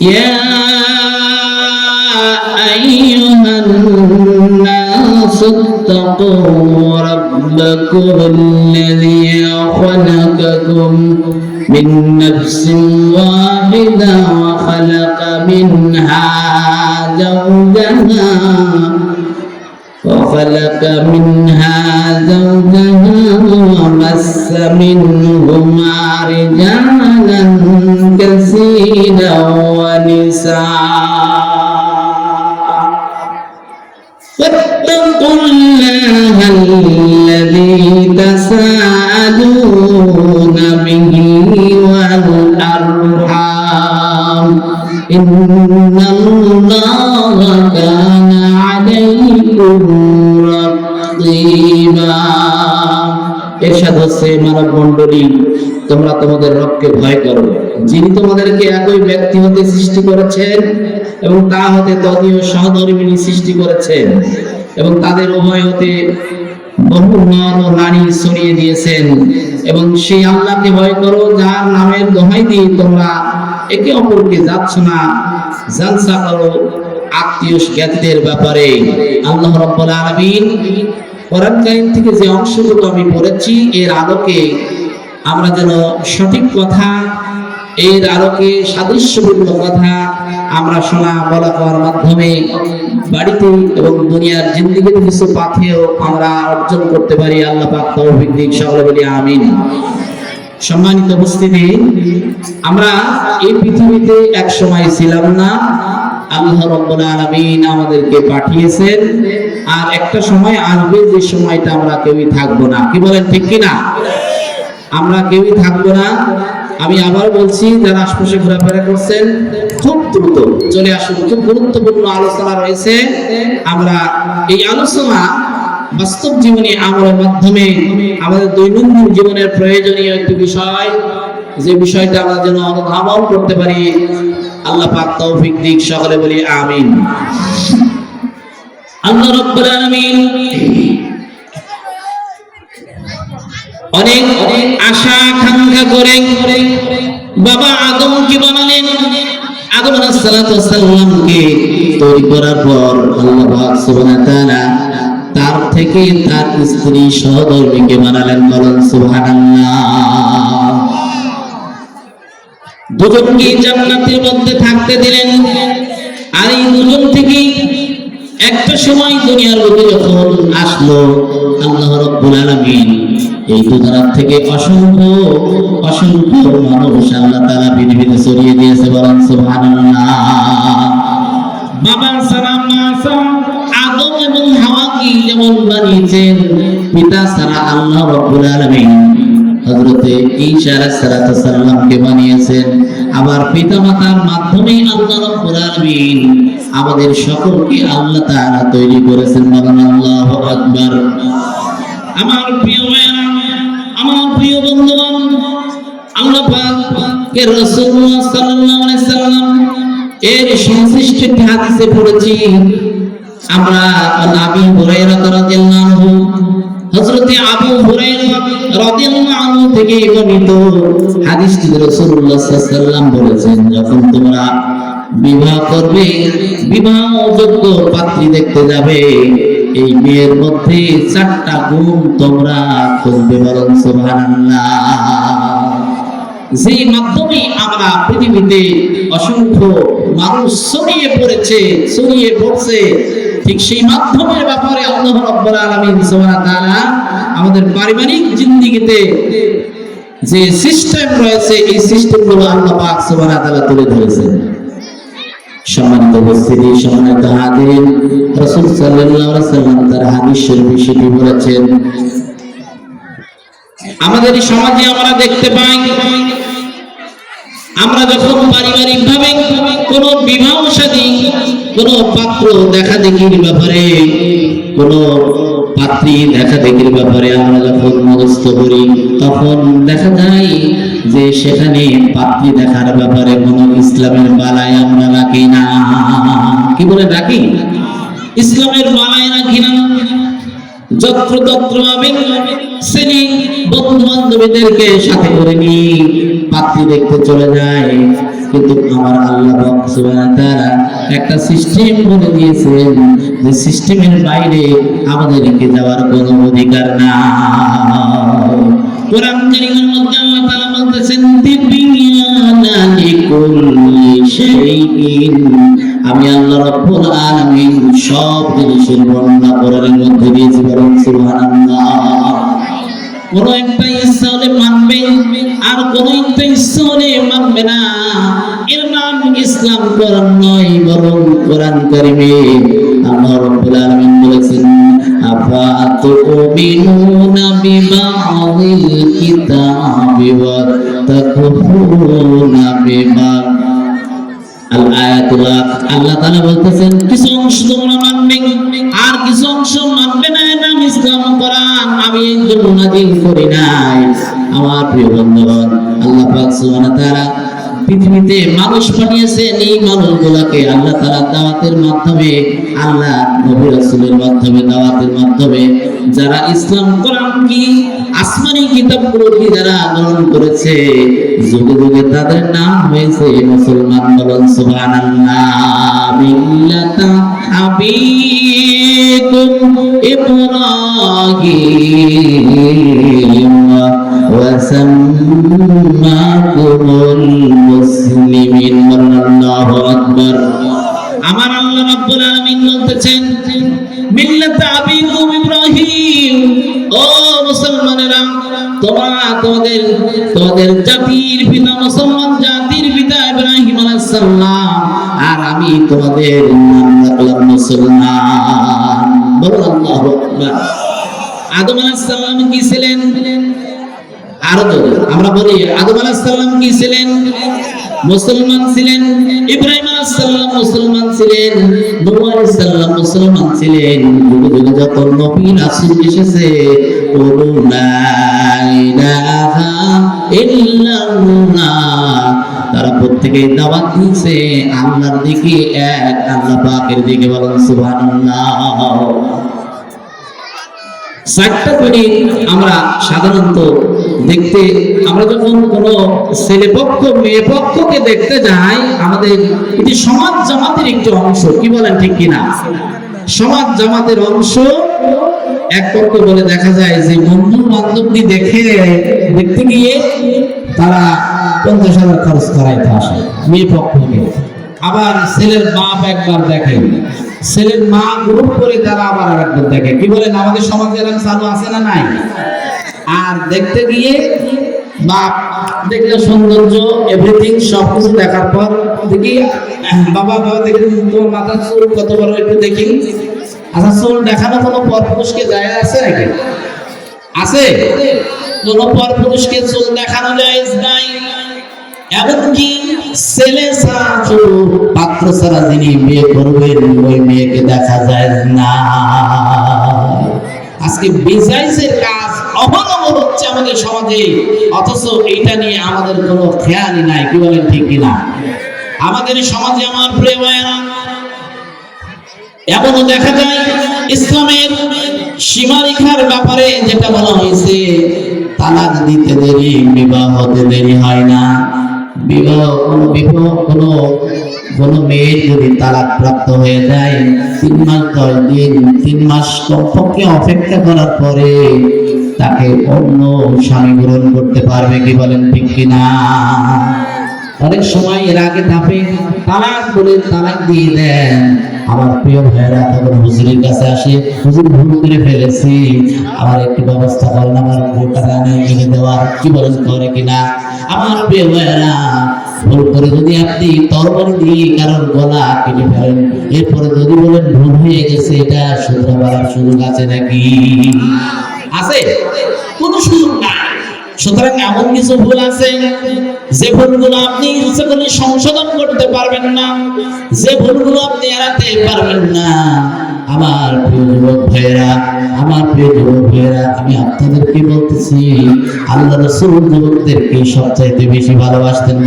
يا أيها الناس اتقوا ربكم الذي خلقكم من نفس واحدة وخلق منها زوجها وخلق منها زوجها ومس منهما رجالا كثيرا ونساء واتقوا الله الذي تساءلون به والأرحام إن الله كان عليكم رقيبا এরশাদ হচ্ছে মানব মণ্ডলী তোমরা তোমাদের রবকে ভয় করো। যিনি তোমাদেরকে একই ব্যক্তি হতে সৃষ্টি করেছেন এবং তা হতে তদীয় সহধর্মিনী সৃষ্টি করেছেন এবং তাদের উভয় হতে বহু নর ও নারী ছড়িয়ে দিয়েছেন এবং সেই আল্লাহকে ভয় করো, যার নামের দোহাই দিয়ে তোমরা একে অপরকে যাচ্ছ না। জালসা করো আত্মীয় জ্ঞাতিদের ব্যাপারে। আল্লাহ রব্বুল আলামিন কোরআন কারীম থেকে যে অংশটুকু আমি পড়েছি, এর আলোকে আমরা যেন সঠিক কথা, এর আলোকে সাদৃশ্যপূর্ণ কথা আমরা শোনা, বলা করার মাধ্যমে বাড়িতে এবং দুনিয়ার জিন্দিগিতে কিছু পাথেও আমরা অর্জন করতে পারি। আল্লাহ পাক তৌফিক দিক, সকলে বলি আমিন। সম্মানিত উপস্থিতি, আমরা এই পৃথিবীতে এক সময় ছিলাম না। আল্লাহ রব্বুল আলামিন আমাদেরকে পাঠিয়েছেন। আর একটা সময় আসবে যে সময়টা আমরা কেউই থাকব না। কি বলেন, ঠিক কি না আমরা কেউই থাকব না। আমি আবার বলছি, যারা আশপাশে ঘোরাফেরা করছেন, খুব দ্রুত চলে আসুন। খুব গুরুত্বপূর্ণ আলোচনা রয়েছে। আমরা এই আলোচনা বাস্তব জীবনে আমলের মাধ্যমে আমাদের দৈনন্দিন জীবনের প্রয়োজনীয় একটি বিষয়, যে বিষয়টা আমরা যেন অনুধাবন করতে পারি। আল্লাহ পাক তৌফিক দিক, সকলে বলি আমিন। আল্লাহ রাব্বুল আলামিন অনেক আশা আকাঙ্ক্ষা করে। বাবা আদমকে বানালেন? আদম আলাইহিস সালামকে তৈরি করার পর আল্লাহ সুবহানাহু তাআলা তার থেকে তার স্ত্রী সহধর্মীকে বানালেন বলেন সুবহানাল্লাহ। দুজনকে জান্নাতের মধ্যে থাকতে দিলেন। আর এই দুজন থেকে একটা সময় দুনিয়ার মধ্যে যখন আসলো, আল্লাহ রাব্বুল আলামিন এই দুধার থেকে অসংখ্য অসংখ্য মানুষ আল্লাহ তাআলা পৃথিবীতে ছড়িয়ে দিয়েছে বলেন সুবহানাল্লাহ। বাবা আদম এবং হাওয়াকে যেমন বানিয়েছেন, পিতা সারা আল্লাহ আলামিন হযরতে ঈসা আলাইহিস বানিয়েছেন। আবার পিতামাতার মাধ্যমে আল্লাহ আলামিন আমাদের সকলকে আল্লাহ তাআলা তৈরি করেছেন বলেন আল্লাহু আকবার। আমার প্রিয় প্রিয় বন্ধুগণ রাসূলুল্লাহ সাল্লাল্লাহু আলাইহি সাল্লাম এর সংশ্লিষ্ট হাদিসে পড়েছি। আমরা হুরায়রা রাদিয়াল্লাহু আনহু আবু হুরায়রা রাদিয়াল্লাহু আনহু থেকে বর্ণিত হাদিসটি রাসূলুল্লাহ সাল্লাল্লাহু আলাইহি সাল্লাম বলেছেন, যখন তোমরা বিবাহ করবে, বিবাহ যোগ্য পাত্রী দেখতে যাবে এই মেয়ের মধ্যে চারটা গুণ তোমরা খুঁজবে বরং সুবহানাল্লাহ। যে মাধ্যমে আমরা পৃথিবীতে অসংখ্য মানুষ ছড়িয়ে পড়েছে, ছড়িয়ে পড়ছে, ঠিক সেই মাধ্যমের ব্যাপারে আল্লাহ রাব্বুল আলামিন সুবহানাহু তাআলা আমাদের পারিবারিক জিন্দেগিতে যে সিস্টেম রয়েছে, এই সিস্টেমগুলো আল্লাহ পাক তুলে ধরেছেন। সম্মানিত উপস্থিতি, সম্মানিত হাজিরিন রাসূল আলাইহি সাল্লাম তার হাদিস শরীফে বলেছেন, আমাদের সমাজে আমরা দেখতে পাই, আমরা যখন পারিবারিক ভাবে কোন বিবাহ সাদী, কোন পাত্র দেখা দেখির ব্যাপারে, কোন পাত্রী দেখা দেখির ব্যাপারে আমরা যখন মনস্থ করি, তখন দেখা যায় যে সেখানে পাত্রী দেখার ব্যাপারে কোন ইসলামের বালায় আমরা রাখি না। কি বলে রাখি? ইসলামের বালায় রাখি না। দেখতে চলে যায়। কিন্তু আমার আল্লাহ একটা সিস্টেম বলে দিয়েছেন যে বাইরে আমাদেরকে যাওয়ার কোনো অধিকার না কোরআন আমি সব জিনিসের বর্ণনা মধ্যে দিয়েছি একটা ইচ্ছা হলে মানবে, আর কোন একটা ইচ্ছা হলে মানবে না। এর নাম ইসলাম কোরআন নয়, বরং কোরআন কারিমে। আলামিন বলেছেন বিবা'দিল কিতাবি ওয়া তাকফুরুনা বিবা'দ আল্লাহ তাআলা বলতেছেন, কিছু অংশ তোমরা মানবে আর কিছু অংশ মানবে না নাম ইসলাম কোরআন আমি এই জন্য নাযিল করি নাই। আমার প্রিয় বন্ধুগণ, আল্লাহ পাক সুবহানাহু ওয়া তাআলা পৃথিবীতে মানুষ পাঠিয়েছেন এই মানুষগুলোকে আল্লাহ তাআলা দাওয়াতের মাধ্যমে, আল্লাহ নবী রাসূলের মাধ্যমে দাওয়াতের মাধ্যমে যারা ইসলাম কোরআন কি, আসমানি কিতাবগুলো কি যারা গ্রহণ করেছে, যুগে যুগে তাদের নাম হয়েছে মুসলমান বলুন সুবহানাল্লাহ। মিল্লাতা আবিকুম ইব্রাহিম। সাম্মাকুমুল মুসলিমিন আল্লাহু আকবার আমার আল্লাহ রাব্বুল আলামিন বলতেছেন, মিল্লাত আবিকুম ইব্রাহিম। ও মুসলমানেরা, তোমরা তোমাদের তোমাদের জাতির পিতা মুসলমান জাতির পিতা ইব্রাহিম আলাইহিস সালাম আর আমি তোমাদের নাম মুসলমান। বলুন আল্লাহু আকবার। আদম আলাইহিস সালাম কি ছিলেন? আরও আমরা বলি, আদম কি ছিলেন? মুসলমান ছিলেন। ইব্রাহিম মুসলমান ছিলেন। মুসলমান ছিলেন। যত এসেছে তারা প্রত্যেকেই দাওয়াত দিয়েছে, আল্লাহর দিকে এক, আল্লাহ পাকের দিকে বলেন, সুবহানাল্লাহ। চারটা করে আমরা সাধারণত দেখতে, আমরা যখন কোনো ছেলে পক্ষ, মেয়ে পক্ষকে দেখতে যাই, আমাদের এটি সমাজ জামাতের একটি অংশ, কি বলেন ঠিক কিনা? সমাজ জামাতের অংশ, এক পক্ষ বলে দেখা যায় যে বন্ধু বান্ধবী দেখে দেখতে গিয়ে তারা পঞ্চাশ হাজার খরচ করাইতে আসে, মেয়ে পক্ষকে। আবার ছেলের বাপ একবার দেখে, ছেলের মা গ্রুপ করে তারা আবার আরেকবার দেখে। কি বলেন, আমাদের সমাজে এরকম চালু আছে না নাই? আর দেখতে গিয়ে বাপ, দেখলে সৌন্দর্য এভরিথিং সবকিছু দেখার পর দেখি, বাবা বাবা, দেখি তোর মাথার চুল কত বড় একটু দেখি। আচ্ছা চুল দেখানো কোনো পর পুরুষকে যায় আছে নাকি? আছে? কোনো পর পুরুষকে চুল দেখানো যায় নাই। এমনকি ছেলে ছাড়া পাত্র ছাড়া যিনি বিয়ে করবেন, ওই মেয়েকে দেখা যায় না। আজকে বিজনেসের কাজ অহরহ হচ্ছে আমাদের সমাজে, অথচ এটা নিয়ে আমাদের কোনো খেয়ালই নাই, কি বলেন ঠিক কিনা? আমাদের সমাজে আমার প্রিয় ভাইয়েরা, এমনও দেখা যায় ইসলামের সীমারেখার ব্যাপারে যেটা বলা হয়েছে, তালাক দিতে দেরি, বিবাহ হতে দেরি হয় না। বিবাহ কোনো বিবাহ কোনো কোনো মেয়ের যদি তালাক প্রাপ্ত হয়ে যায়, তিন মাস দশ দিন, তিন মাস কমপক্ষে অপেক্ষা করার পরে তাকে অন্য স্বামী গ্রহণ করতে পারবে কি বলেন ঠিক কিনা? অনেক সময় এর আগে ধাপে তালাক বলে তালাক দিয়ে দেন। আমার প্রিয় ভাইয়েরা, তখন হুজুরের কাছে আসে, হুজুর, ভুল করে ফেলেছি। আমার একটি ব্যবস্থা করেন, আমার ভুলটা রানে এনে দেওয়ার। কি বলেন, করে কিনা? আমার প্রিয় ভাইয়েরা, ভুল করে যদি আপনি তরবারি দিয়ে কারোর গলা কেটে ফেলেন, এরপরে যদি বলেন, ভুল হয়ে গেছে, এটা শুধু শুধরাবার সুযোগ আছে নাকি? আছে? কোনো সুযোগ নাই। সুতরাং এমন কিছু ভুল আছে? যে ভুলগুলো আপনি ইচ্ছে করলে সংশোধন করতে পারবেন না, যে ভুলগুলো আপনি এড়াতে পারবেন না, আমার প্রিয় ভাইয়েরা, আমার প্রিয় ভাইয়েরা, আমি আপনাদেরকে বলতেছি, আল্লাহ রসুল যুবকদেরকে সবচাইতে বেশি ভালোবাসতেন